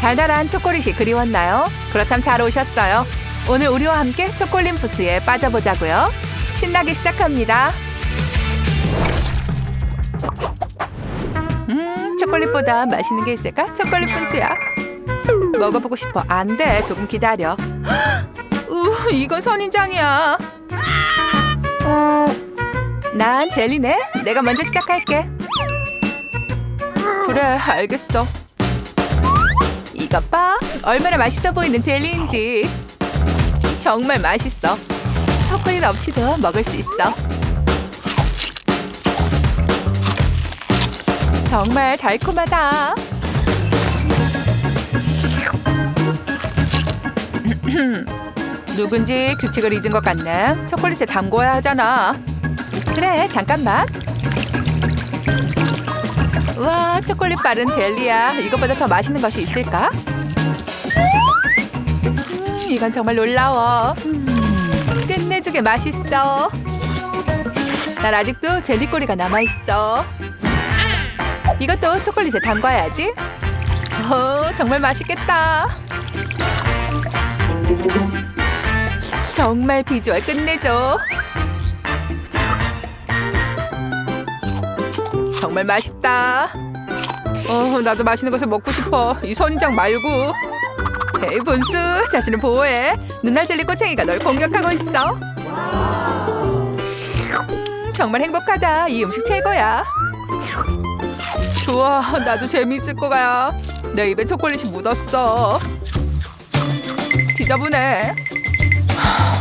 달달한 초콜릿이 그리웠나요? 그렇다면 잘 오셨어요. 오늘 우리와 함께 초콜릿 부스에 빠져보자고요. 신나게 시작합니다. 음, 초콜릿보다 맛있는 게 있을까? 초콜릿 분수야. 먹어보고 싶어. 안 돼. 조금 기다려. 우, 이건 선인장이야. 난 젤리네. 내가 먼저 시작할게. 그래, 알겠어. 이것 봐. 얼마나 맛있어 보이는 젤리인지. 정말 맛있어. 초콜릿 없이도 먹을 수 있어. 정말 달콤하다. 누군지 규칙을 잊은 것 같네. 초콜릿에 담궈야 하잖아. 그래, 잠깐만. 와, 초콜릿 바른 젤리야. 이것보다 더 맛있는 것이 있을까? 음, 이건 정말 놀라워. 음, 끝내주게 맛있어. 난 아직도 젤리 꼬리가 남아있어. 이것도 초콜릿에 담가야지. 오, 정말 맛있겠다. 정말 비주얼 끝내줘. 정말 맛있다. 어, 나도 맛있는 것을 먹고 싶어. 이 선인장 말고. 에이, 분수, 자신을 보호해. 눈알 젤리 꼬챙이가 널 공격하고 있어. 음, 정말 행복하다. 이 음식 최고야. 좋아, 나도 재미있을 거야. 내 입에 초콜릿이 묻었어. 지저분해.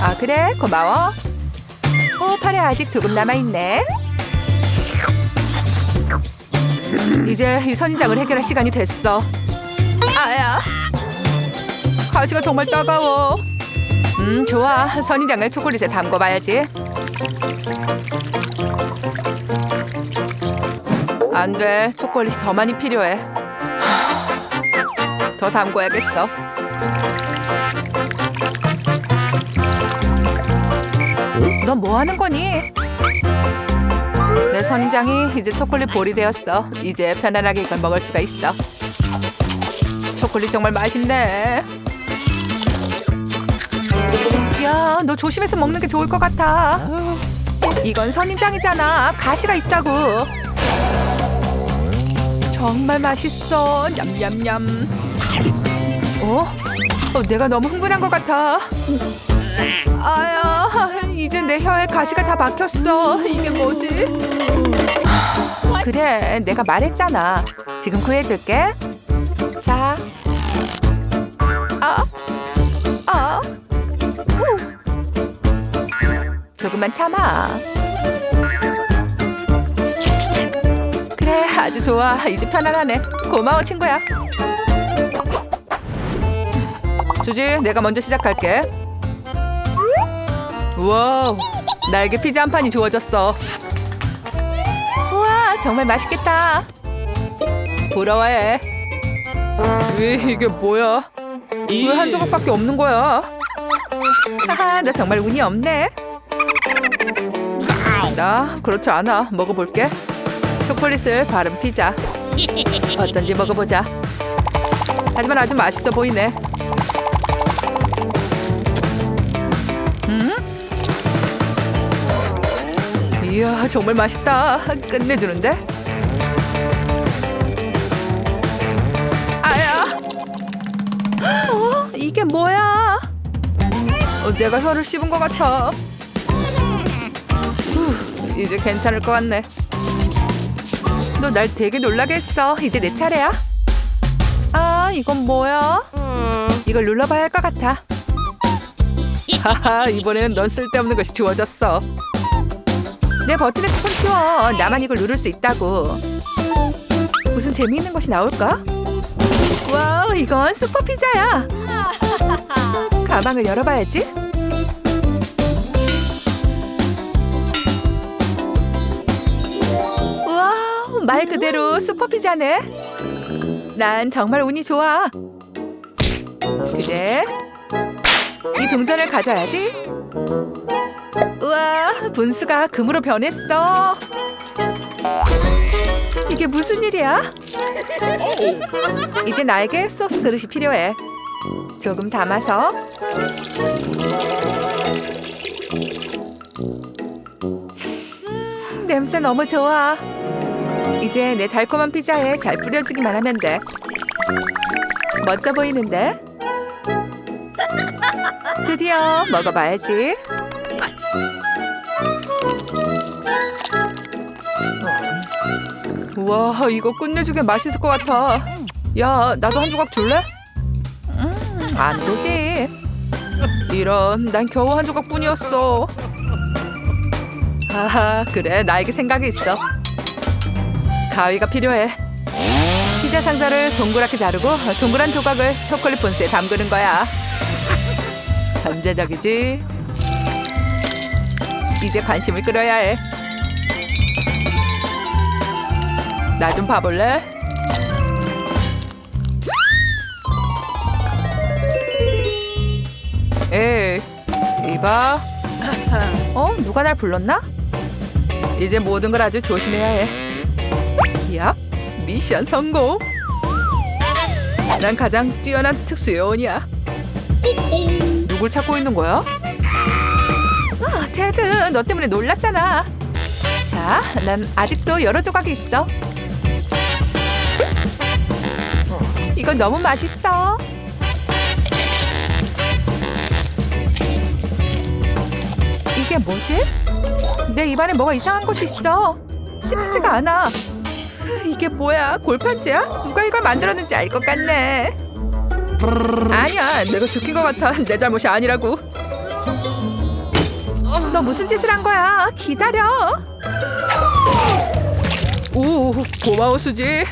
아, 그래? 고마워. 오, 팔에 아직 조금 남아있네. 이제 이 선인장을 해결할 시간이 됐어. 아야. 가시가 정말 따가워. 음, 좋아. 선인장을 초콜릿에 담궈봐야지. 안 돼. 초콜릿이 더 많이 필요해. 더 담궈야겠어. 넌 뭐 하는 거니? 내 선인장이 이제 초콜릿 볼이 되었어. 이제 편안하게 이걸 먹을 수가 있어. 초콜릿 정말 맛있네. 야, 너 조심해서 먹는 게 좋을 것 같아. 이건 선인장이잖아. 가시가 있다고. 정말 맛있어. 냠냠냠. 어? 어, 내가 너무 흥분한 것 같아. 아야, 이제 내 혀에 가시가 다 박혔어. 이게 뭐지? 그래, 내가 말했잖아. 지금 구해줄게. 자. 아, 아. 후. 조금만 참아. 그래, 아주 좋아. 이제 편안하네. 고마워, 친구야. 수지, 내가 먼저 시작할게. 와우, 날개 피자 한 판이 주어졌어. 우와, 정말 맛있겠다. 부러워해. 왜 이게 뭐야? 왜 한 조각밖에 없는 거야? 하하, 나 정말 운이 없네. 나 그렇지 않아. 먹어볼게. 초콜릿을 바른 피자. 어떤지 먹어보자. 하지만 아주 맛있어 보이네. 이야, 정말 맛있다. 끝내주는데? 아야! 어? 이게 뭐야? 어, 내가 혀를 씹은 것 같아. 후, 이제 괜찮을 것 같네. 너 날 되게 놀라게 했어. 이제 내 차례야. 아, 이건 뭐야? 이걸 눌러봐야 할 것 같아. 하하, 이번에는 넌 쓸데없는 것이 주어졌어. 내 버튼에서 손 치워. 나만 이걸 누를 수 있다고. 무슨 재미있는 것이 나올까? 와우, 이건 슈퍼 피자야. 가방을 열어봐야지. 와우, 말 그대로 슈퍼 피자네. 난 정말 운이 좋아. 그래? 이 동전을 가져야지. 우와, 분수가 금으로 변했어. 이게 무슨 일이야? 이제 나에게 소스 그릇이 필요해. 조금 담아서. 음, 냄새 너무 좋아. 이제 내 달콤한 피자에 잘 뿌려주기만 하면 돼. 멋져 보이는데? 드디어 먹어봐야지. 우와, 이거 끝내주게 맛있을 것 같아. 야, 나도 한 조각 줄래? 음, 안 되지. 이런, 난 겨우 한 조각뿐이었어. 하하, 그래, 나에게 생각이 있어. 가위가 필요해. 피자 상자를 동그랗게 자르고 동그란 조각을 초콜릿 본스에 담그는 거야. 전제적이지. 이제 관심을 끌어야 해. 나 좀 봐볼래? 에이, 이봐. 어? 누가 날 불렀나? 이제 모든 걸 아주 조심해야 해. 야, 미션 성공. 난 가장 뛰어난 특수 요원이야. 누굴 찾고 있는 거야? 아, 테드, 너 때문에 놀랐잖아. 자, 난 아직도 여러 조각이 있어. 이건 너무 맛있어. 이게 뭐지? 내 입안에 뭐가 이상한 곳이 있어. 씹히지가 않아. 이게 뭐야? 골판지야? 누가 이걸 만들었는지 알 것 같네. 아니야, 내가 들킨 것 같아. 내 잘못이 아니라고. 너 무슨 짓을 한 거야? 기다려. 오, 고마워 수지.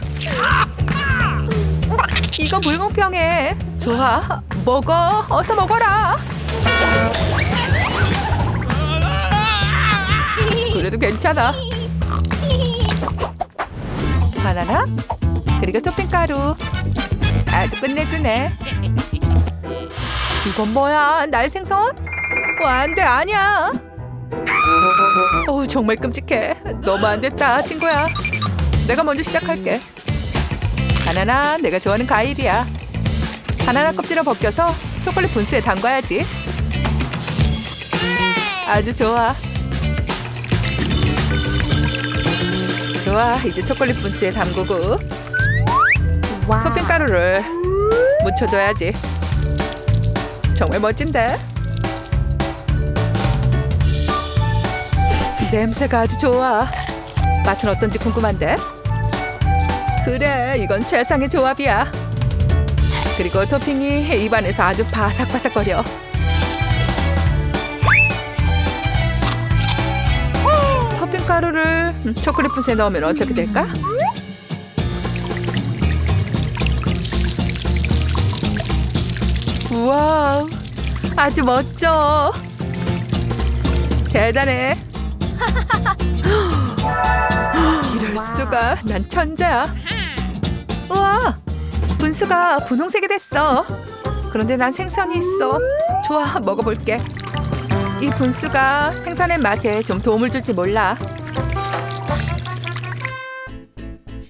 이거 불공평해. 좋아, 먹어. 어서 먹어라. 그래도 괜찮아. 바나나 그리고 토핑 가루 아주 끝내주네. 이건 뭐야? 날 생선? 와, 안 돼, 아니야. 어우, 정말 끔찍해. 너무 안 됐다, 친구야. 내가 먼저 시작할게. 바나나, 내가 좋아하는 과일이야. 바나나 껍질을 벗겨서 초콜릿 분수에 담가야지. 아주 좋아. 좋아, 이제 초콜릿 분수에 담그고 토핑 가루를 묻혀줘야지. 정말 멋진데? 냄새가 아주 좋아. 맛은 어떤지 궁금한데? 그래, 이건 최상의 조합이야. 그리고 토핑이 입안에서 아주 바삭바삭거려. 토핑 가루를 음, 초콜릿 붓에 넣으면 어떻게 될까? 우와, 아주 멋져. 대단해. 이럴 수가, 난 천재야. 우와, 분수가 분홍색이 됐어. 그런데 난 생선이 있어. 좋아, 먹어볼게. 이 분수가 생선의 맛에 좀 도움을 줄지 몰라.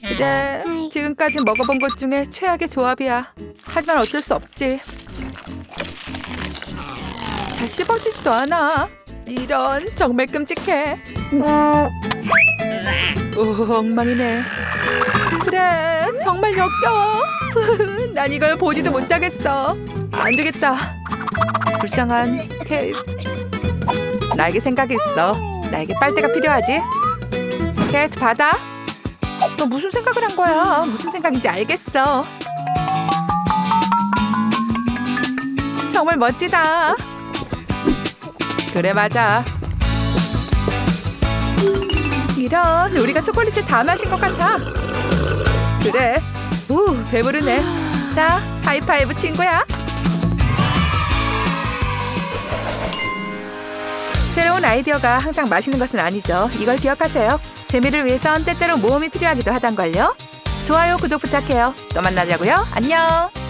그래, 지금까지 먹어본 것 중에 최악의 조합이야. 하지만 어쩔 수 없지. 잘 씹어지지도 않아. 이런 정말 끔찍해. 오, 엉망이네. 그래, 정말 역겨워. 난 이걸 보지도 못하겠어. 안 되겠다. 불쌍한 케이트. 나에게 생각이 있어. 나에게 빨대가 필요하지. 케이트 받아. 너 무슨 생각을 한 거야? 무슨 생각인지 알겠어. 정말 멋지다. 그래 맞아. 이런 우리가 초콜릿을 다 마신 것 같아. 그래. 우 배부르네. 자 하이파이브 친구야. 새로운 아이디어가 항상 맛있는 것은 아니죠. 이걸 기억하세요. 재미를 위해선 때때로 모험이 필요하기도 하단걸요. 좋아요, 구독 부탁해요. 또 만나자고요. 안녕.